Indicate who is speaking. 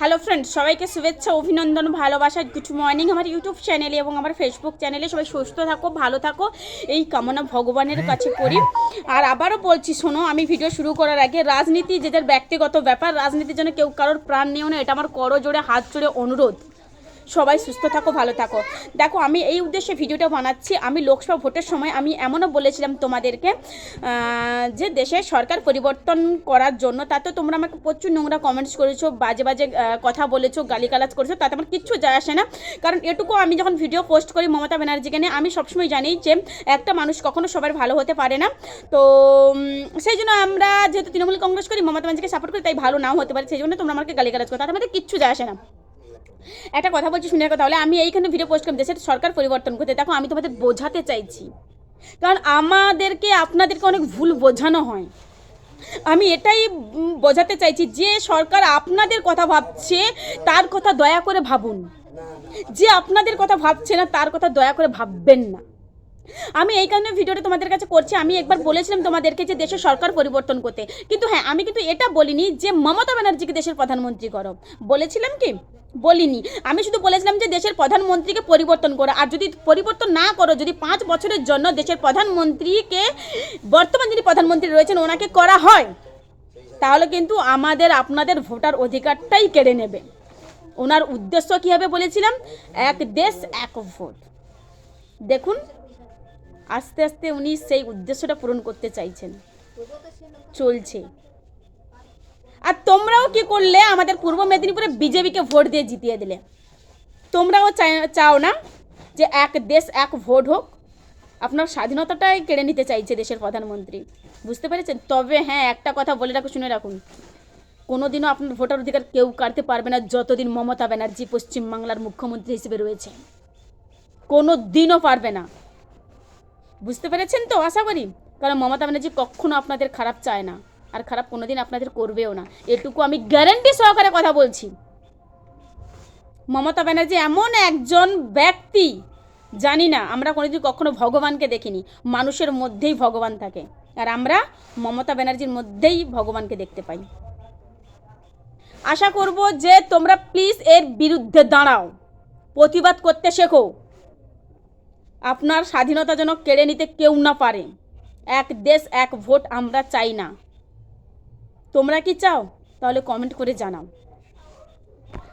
Speaker 1: Hello friends সবাইকে শুভেচ্ছা অভিনন্দন ভালোবাসা গুড মর্নিং আমার ইউটিউব চ্যানেলে এবং আমার ফেসবুক চ্যানেলে সবাই সুস্থ থাকো ভালো থাকো এই কামনা ভগবানের কাছে করি। আর আবারও বলছি শোনো আমি ভিডিও শুরু করার আগে রাজনীতি যেদের ব্যক্তিগত ব্যাপার রাজনীতির জন্য কেউ কারোর প্রাণ নেও না এটা আমার করো জোরে হাত জোড়ে অনুরোধ। সবাই সুস্থ থাকো, ভালো থাকো। দেখো, আমি এই উদ্দেশ্যে ভিডিওটা বানাচ্ছি। আমি লোকসভা ভোটের সময় আমি এমনও বলেছিলাম তোমাদেরকে যে দেশে সরকার পরিবর্তন করার জন্য, তাতে তোমরা আমাকে প্রচুর নোংরা কমেন্টস করেছ, বাজে বাজে কথা বলেছ, গালিগালাজ করেছ, তাতে আমার কিচ্ছু যায় আসে না। কারণ এটুকু আমি যখন ভিডিও পোস্ট করি মমতা ব্যানার্জিকে নিয়ে, আমি সবসময় জানি যে একটা মানুষ কখনো সবার ভালো হতে পারে না। তো সেই জন্য আমরা যেহেতু তৃণমূল কংগ্রেস করি, মমতা ব্যানার্জিকে সাপোর্ট করি, তাই ভালো নাও হতে পারে, সেই জন্য তোমরা আমাকে গালিগালাজ করো, তাতে আমাদের কিচ্ছু যায় আসে না। একটা কথা বলছি, শুনে কথা হলে আমি এইখানে ভিডিও পোস্ট করলাম, দেশের সরকার পরিবর্তন করতে দেখো, আমি তোমাদের বোঝাতে চাইছি। কারণ আমাদেরকে, আপনাদেরকে অনেক ভুল বোঝানো হয়। আমি এটাই বোঝাতে চাইছি, যে সরকার আপনাদের কথা ভাবছে, তার কথা দয়া করে ভাবুন। যে আপনাদের কথা ভাবছে না, তার কথা দয়া করে ভাববেন না। আমি এই কারণে ভিডিওটা তোমাদের কাছে করছি, আমি একবার বলেছিলাম তোমাদেরকে যে দেশের সরকার পরিবর্তন করতে। কিন্তু হ্যাঁ আমি কিন্তু এটা বলিনি যে মমতা ব্যানার্জিকে দেশের প্রধানমন্ত্রী করো। বলেছিলাম কি? বলিনি। আমি শুধু বলেছিলাম যে দেশের প্রধানমন্ত্রীকে পরিবর্তন করো। আর যদি পরিবর্তন না করো, যদি পাঁচ বছরের জন্য দেশের প্রধানমন্ত্রীকে, বর্তমান যিনি প্রধানমন্ত্রী রয়েছেন, ওনাকে করা হয়, তাহলে কিন্তু আমাদের, আপনাদের ভোটার অধিকারটাই কেড়ে নেবে। ওনার উদ্দেশ্য কী হবে বলেছিলাম? এক দেশ, এক ভোট। দেখুন, আস্তে আস্তে উনি সেই উদ্দেশ্যটা পূরণ করতে চাইছেন। চলছে। আর তোমরাও কি করলে? আমাদের পূর্ব মেদিনীপুরে বিজেপিকে ভোট দিয়ে জিতিয়ে দিলে। তোমরাও চাও না যে এক দেশ এক ভোট হোক? আপনার স্বাধীনতাটাই কেড়ে নিতে চাইছে দেশের প্রধানমন্ত্রী। বুঝতে পেরেছেন? তবে হ্যাঁ একটা কথা বলে রাখুন শুনে রাখুন। কোনোদিনও আপনার ভোটার অধিকার কেউ কাটতে পারবে না যতদিন মমতা ব্যানার্জি পশ্চিমবাংলার মুখ্যমন্ত্রী হিসেবে রয়েছে। কোনো দিনও পারবে না। বুঝতে পেরেছেন তো? আশা করি। কারণ মমতা ব্যানার্জি কখনো আপনাদের খারাপ চায় না। আর খারাপ কোনোদিন আপনাদের করবেও না। এটুকু আমি গ্যারেন্টি সহকারে কথা বলছি। মমতা ব্যানার্জি এমন একজন ব্যক্তি, জানি না, আমরা কোনোদিন কখনো ভগবানকে দেখিনি। মানুষের মধ্যেই ভগবান থাকে। আর আমরা মমতা ব্যানার্জির মধ্যেই ভগবানকে দেখতে পাই। আশা করব যে তোমরা প্লিজ এর বিরুদ্ধে দাঁড়াও। প্রতিবাদ করতে শেখো। আপনার স্বাধীনতা যেন কেড়ে নিতে কেউ না পারে। এক দেশ, এক ভোট আমরা চাই না। তোমরা কি চাও? তাহলে কমেন্ট করে জানাও।